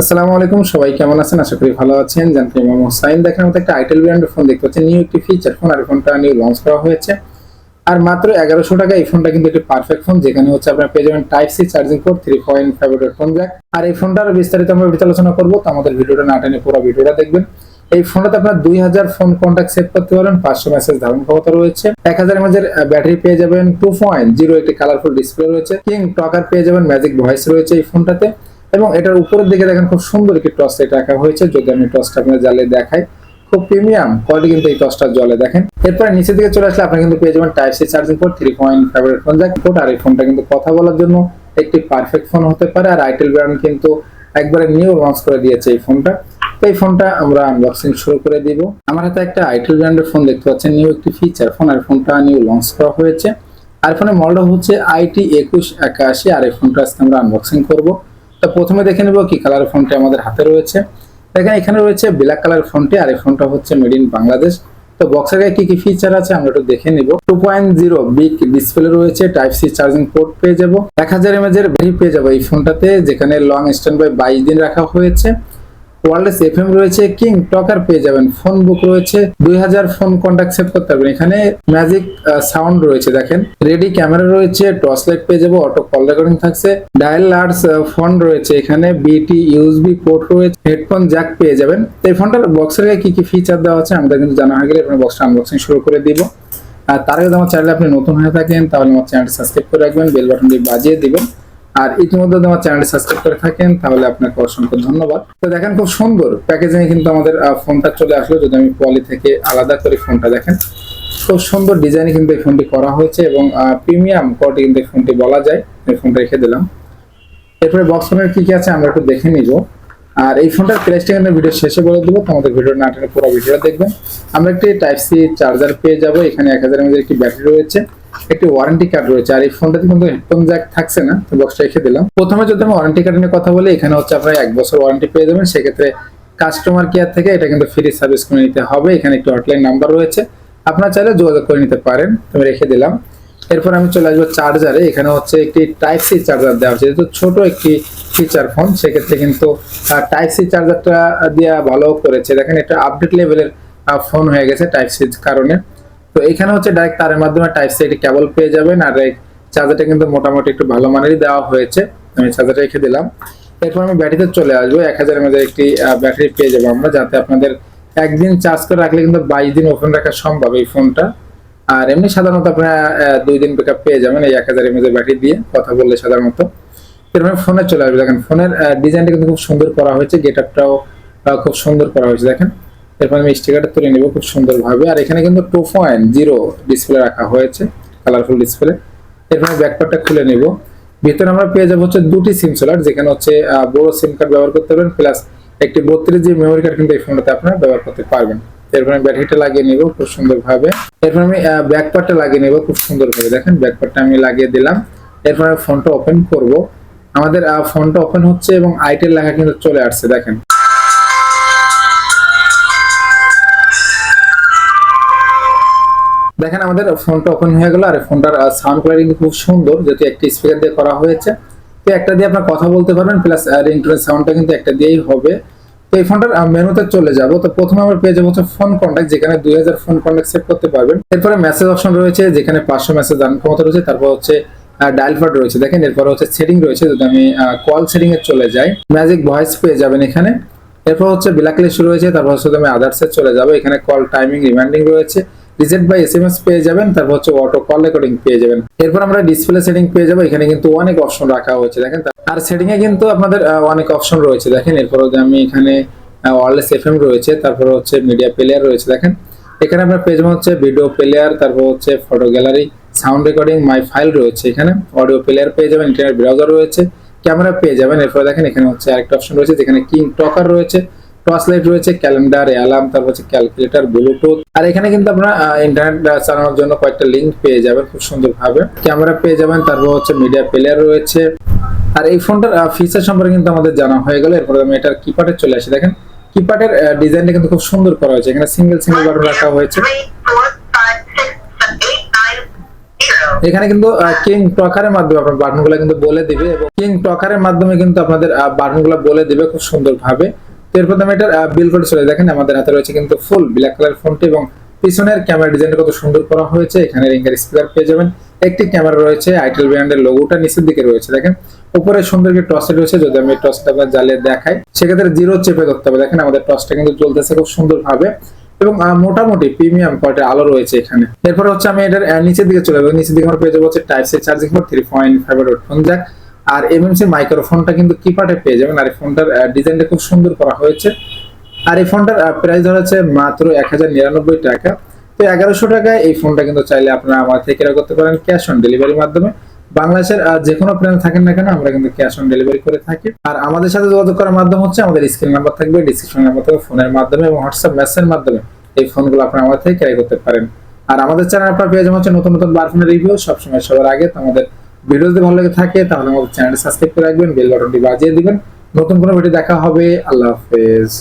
আসসালামু আলাইকুম, সবাই কেমন আছেন? আশা করি ভালো আছেন। জানতে ইমাম হোসাইন দেখেন মতো একটা আইটেল ব্র্যান্ডের ফোন দেখতে পাচ্ছেন। নিউ একটি ফিচার ফোন আর ফোনটা নিউ লঞ্চ করা হয়েছে। আর মাত্র এগারোশো টাকা এই ফোনটা কিন্তু একটি পারফেক্ট ফোন যেখানে হচ্ছে আপনার পেয়ে যাবেন type C charging port three point five phone jack আর এই ফোনটার বিস্তারিত আমরা ভিডিও আলোচনা করব, তো আমাদের ভিডিওটা না টেনে পুরো ভিডিওটা দেখবেন। এই ফোনটাতে আপনার দুই হাজার ফোন কন্ট্যাক্ট সেভ করতে পারেন, পাঁচশো মেসেজ ধারণ ক্ষমতা রয়েছে। এক হাজার এমএজের ব্যাটারি পেয়ে যাবেন টু পয়েন্ট জিরো একটি কালারফুল ডিসপ্লে রয়েছে। কিং টকার পেয়ে যাবেন ম্যাজিক ভয়েস রয়েছে এই ফোনটাতে এবং এটার উপরের দিকে দেখেন খুব সুন্দর একটি টর্চ এটা রাখা হয়েছে। যদি আমি টর্চটা আপনার জালে দেখাই, খুব প্রিমিয়াম কোয়ালিটি কিন্তু এই টর্চটা জলে দেখেন। এরপরে নিচের দিকে চলে আসলে আপনি কিন্তু পেয়ে যাবেন type C charging port three point five phone jack port আর এই ফোনটা কিন্তু কথা বলার জন্য একটি পারফেক্ট ফোন হতে পারে। আর আইটেল ব্র্যান্ড কিন্তু একবারে নিউ লঞ্চ করে দিয়েছে এই ফোনটা এই ফোনটা আমরা আনবক্সিং শুরু করে দিব। আমার হাতে একটা আইটেল ব্র্যান্ডের ফোন দেখতে পাচ্ছেন নিউ একটি ফিচার ফোন আর ফোনটা নিউ লঞ্চ করা হয়েছে। আর ফোনের মডেল হচ্ছে আইটি একুশ একাশি, আর এই ফোনটা আজকে আমরা আনবক্সিং করব। প্রথমে দেখে নেব কি কালার ফোনটি আমাদের হাতে রয়েছে। দেখেন, এখানে রয়েছে ব্ল্যাক কালার ফোনটি আর এই ফোনটা হচ্ছে মেড ইন বাংলাদেশ। তো বক্সের গায়ে কি কি ফিচার আছে আমরা একটু দেখে নিব। Two point zero big display রয়েছে টাইপ সি চার্জিং পোর্ট পেয়ে যাব। এক হাজার এমএজ এর ব্যাটারি পেয়ে যাব এই ফোনটাতে যেখানে লং স্ট্যান্ড বাই বাইশ দিন রাখা হয়েছে। ওয়ারলেস এফএম রয়েছে, কিং টকার পেয়ে যাবেন। ফোন বুক রয়েছে, দুই হাজার ফোন কন্ট্যাক্ট সেভ করতে পারবেন। এখানে ম্যাজিক সাউন্ড রয়েছে, দেখেন। রেডি ক্যামেরা রয়েছে, টর্চ লাইট পেয়ে যাব, অটো কল রেকর্ডিং থাকছে। ডায়াল লার্স ফোন রয়েছে এখানে বিটি ইউএসবি পোর্ট রয়েছে, হেডফোন জ্যাক পেয়ে যাবেন। এই ফোনটার বক্সের কি কি ফিচার দেওয়া আছে আমাদের কিন্তু জানা হয়ে গেলে এবার বক্সটা আনবক্সিং শুরু করে দিব। আর তার আগে আমার চ্যানেলে আপনি নতুন হয়ে থাকেন, তাহলে আমার চ্যানেলটি সাবস্ক্রাইব করে রাখবেন বেল বাটনটি বাজিয়ে দিবেন। আর ইতিমধ্যে যদি আমার চ্যানেলটি সাবস্ক্রাইব করে থাকেন, তাহলে আপনাকে অসংখ্য ধন্যবাদ। তো দেখেন, খুব সুন্দর প্যাকেজিং কিন্তু আমাদের ফোনটা চলে আসলো। যদি আমি পলি থেকে আলাদা করে ফোনটা দেখেন, খুব সুন্দর ডিজাইনে কিন্তু এই ফোনটি করা হয়েছে এবং প্রিমিয়াম কোয়ালিটি কিন্তু এই ফোনটি বলা যায়। এই ফোনটা রেখে দিলাম। এরপরে বক্স ফোনের কি কি আছে আমরা একটু দেখে নিব। আর এই ফোনটার প্রাইসটা কিন্তু ভিডিও শেষে বলে দেবো। তোমাদের ভিডিও না পুরো ভিডিওটা দেখবেন। আমরা একটি টাইপ সি চার্জার পেয়ে যাব। এখানে এক হাজার এমএজ একটি ব্যাটারি রয়েছে। একটি ওয়ারেন্টি কার্ড রয়েছে। আর এই ফোনটাতে কিন্তু হেডফোন জ্যাক থাকছে না, তো বক্সটা রেখে দিলাম। প্রথমে যদি আমি ওয়ারেন্টি কার্ড নিয়ে কথা বলি, এখানে হচ্ছে আপনারা এক বছর ওয়ারেন্টি পেয়ে যাবেন। সেক্ষেত্রে কাস্টমার কেয়ার থেকে এটা কিন্তু ফ্রি সার্ভিস করে নিতে হবে। এখানে একটি হটলাইন নাম্বার রয়েছে। আপনারা চাইলে যোগাযোগ করে নিতে পারেন। আমি রেখে দিলাম। এরপর আমি চলে আসব চার্জারে এখানে হচ্ছে একটি টাইপ সি চার্জার দেওয়া হচ্ছে যেহেতু ছোট একটি ফিচার ফোন সেক্ষেত্রে কিন্তু টাইপ সি চার্জারটা দেওয়া ভালো করেছে। দেখেন এটা আপডেট লেভেলের ফোন হয়ে গেছে টাইপ সি কারণে। তো এখানে হচ্ছে ডাইরেক্ট তারের মাধ্যমে টাইপ সি একটি কেবল পেয়ে যাবেন আর চার্জারটা কিন্তু মোটামুটি একটু ভালো মানেরই দেওয়া হয়েছে। আমি চার্জারটা রেখে দিলাম। এরপর আমি ব্যাটারিতে চলে আসব। এক হাজার এমএজের একটি ব্যাটারি পেয়ে যাব আমরা, যাতে আপনাদের একদিন চার্জ করে রাখলে কিন্তু বাইশ দিন ওপেন রাখা সম্ভব এই ফোনটা আর এমনি সাধারণত আপনারা দুই দিন ব্যাকআপ পেয়ে যাবেন এই এক হাজার এমএজ এর ব্যাটারি দিয়ে, কথা বললে সাধারণত। এরপরে ফোনে চলে আসবে। দেখেন ফোনের ডিজাইনটা কিন্তু খুব সুন্দর করা হয়েছে। গেট আপটাও খুব সুন্দর করা হয়েছে। দেখেন এরপর আমি স্টিকারটা তুলে নিব খুব সুন্দর ভাবে আর এখানে কিন্তু টু পয়েন্ট জিরো ডিসপ্লে রাখা হয়েছে কালারফুল ডিসপ্লে এরপরে ব্যাকপার্টটা খুলে নিব। ভিতরে আমরা পেয়ে যাব হচ্ছে দুটি সিম সোলার যেখানে হচ্ছে বড় সিম কার্ড ব্যবহার করতে পারবেন প্লাস একটি বত্রিশ জি মেমোরি কার্ড কিন্তু এই ফোনটাতে আপনারা ব্যবহার করতে পারবেন। এরপর আমি ব্যাটারিটা লাগিয়ে নিব খুব সুন্দর ভাবে এরপর আমি ব্যাক পার্টটা লাগিয়ে নিব খুব সুন্দর ভাবে দেখেন ব্যাক পার্টটা আমি লাগিয়ে দিলাম। এরপর আমি ফোনটা ওপেন করব। আমাদের ফোনটা ওপেন হচ্ছে এবং আইটেল লেখা কিন্তু চলে আসছে, দেখেন। দেখেন আমাদের ফোনটা ওপেন হয়ে গেল আর ফোনটার সাউন্ড কোয়ালিটি কিন্তু খুব সুন্দর, যেহেতু একটি স্পিকার দিয়ে করা হয়েছে। তো একটা দিয়ে আপনার কথা বলতে পারবেন প্লাস রিংটোনের সাউন্ডটা কিন্তু একটা দিয়েই হবে। তো এই ফোনটার মেনুতে চলে যাব। তো প্রথমে আমরা পেয়ে যাব হচ্ছে ফোন কন্ট্যাক্ট যেখানে দুই হাজার ফোন কন্ট্যাক্ট সেভ করতে পারবেন। এরপরে মেসেজ অপশন রয়েছে, যেখানে পাঁচশো মেসেজ দান ক্ষমতা রয়েছে। তারপর হচ্ছে ডায়াল পার্ট রয়েছে। দেখেন, এরপর হচ্ছে সেটিং রয়েছে। যদি আমি কল সেটিং এ চলে যাই ম্যাজিক ভয়েস পেয়ে যাবেন এখানে। এরপর হচ্ছে ব্ল্যাক লিস্ট রয়েছে। তারপর হচ্ছে আমি আদার্সে চলে যাব, এখানে কল টাইমিং রিমাইন্ডিং রয়েছে। Reject by S M S পেয়ে যাবেন, তারপর হচ্ছে অটো কল রেকর্ডিং পেয়ে যাবেন। এরপর আমরা ডিসপ্লে সেটিং পেয়ে যাব, এখানে কিন্তু অনেক অপশন রাখা হয়েছে, দেখেন। আর সেটিং এ কিন্তু আপনাদের অনেক অপশন রয়েছে, দেখেন। এরপর আমি এখানে ওয়ারলেস এফ এম রয়েছে, তারপর হচ্ছে মিডিয়া প্লেয়ার রয়েছে, দেখেন। এখানে আমরা পেয়ে যাব হচ্ছে ভিডিও প্লেয়ার তারপর হচ্ছে photo gallery sound recording my file রয়েছে এখানে। অডিও প্লেয়ার পেয়ে যাবেন ইন্টারনেট ব্রাউজার রয়েছে ক্যামেরা পেয়ে যাবেন। এরপর দেখেন, এখানে হচ্ছে আরেকটা অপশন রয়েছে, যেখানে কিং টকার রয়েছে। টর্চ লাইট রয়েছে ক্যালেন্ডার অ্যালার্ম তারপর হচ্ছে ক্যালকুলেটর ব্লুটুথ আর এখানে কিন্তু আপনারা ইন্টারনেট চালানোর জন্য কয়েকটা লিঙ্ক পেয়ে যাবেন খুব সুন্দর ভাবে ক্যামেরা পেয়ে যাবেন, তারপর হচ্ছে মিডিয়া প্লেয়ার রয়েছে। আর এই ফোনটার ফিচার সম্পর্কে কিন্তু আমাদের জানা হয়ে গেল। এরপরে আমি এটার কিপ্যাডে চলে আসি। দেখেন কিপ্যাডের ডিজাইনটা কিন্তু খুব সুন্দর করা হয়েছে। এখানে সিঙ্গেল সিঙ্গেল বাটন রাখা হয়েছে. এখানে কিন্তু কিং টকারের মাধ্যমে আপনার বাটনগুলো কিন্তু বলে দিবে এবং কিং টকারের মাধ্যমে কিন্তু আপনাদের বাটনগুলো বলে দিবে খুব সুন্দরভাবে। তো এরপর আমি এটার বিল করে চলে দেখেন আমাদের হাতে রয়েছে কিন্তু ফুল ব্ল্যাক কালার ফোনটি এবং পিছনের ক্যামেরা কত সুন্দর করা হয়েছে। এখানে রিঙ্গার স্পিকার পেয়ে যাবেন। একটি ক্যামেরা রয়েছে আইটেল ব্র্যান্ডের লোগোটা নিচের দিকে রয়েছে, দেখেন। উপরে সুন্দর একটি রয়েছে, যদি আমি আপনার জ্বালিয়ে দেখাই। সেক্ষেত্রে জিরো চেপে ধরতে হবে। দেখেন আমাদের টসটা কিন্তু চলতেছে খুব সুন্দরভাবে। এবং মোটামুটি প্রিমিয়াম কোয়ালিটির আলো রয়েছে এখানে। এরপর হচ্ছে আমি এটার নিচের দিকে চলে যাব। নিচের দিকে আমার পেয়ে যাব হচ্ছে type C charging port three point five phone jack আর এমএমসি মাইক্রোফোনটা কিন্তু কিপ্যাডে পেয়ে যাবেন? আর এই ফোনটার ডিজাইনটা খুব সুন্দর করা হয়েছে। আর এই ফোনটার প্রাইস ধরা হচ্ছে মাত্র এক হাজার নিরানব্বই টাকা। তো এগারোশো টাকায় এই ফোনটা কিন্তু চাইলে আপনারা আমার থেকে করতে পারেন ক্যাশ অন ডেলিভারির মাধ্যমে। বাংলাদেশের যে কোনো প্ল্যান থাকেন না কেন, আমরা কিন্তু ক্যাশ অন ডেলিভারি করে থাকি। আর আমাদের সাথে যোগাযোগ করার মাধ্যম হচ্ছে আমাদের স্ক্রিন নাম্বার থাকবে ডিসক্রিপশন নাম্বার থাকবে ফোনের মাধ্যমে এবং হোয়াটসঅ্যাপ মেসেজের মাধ্যমে। এই ফোনগুলো আপনারা আমাদের থেকে ক্রয় করতে পারেন। আর আমাদের চ্যানেল আপনার পেয়ে যাবেন হচ্ছে নতুন নতুন বারফোনের রিভিউ সবসময় সবার আগে। তো আমাদের ভিডিও যদি ভালো লেগে থাকে, তাহলে আমাদের চ্যানেলটি সাবস্ক্রাইব করে রাখবেন বেল বাটনটি বাজিয়ে দিবেন। নতুন কোনো ভিডিও দেখা হবে, আল্লাহ হাফেজ।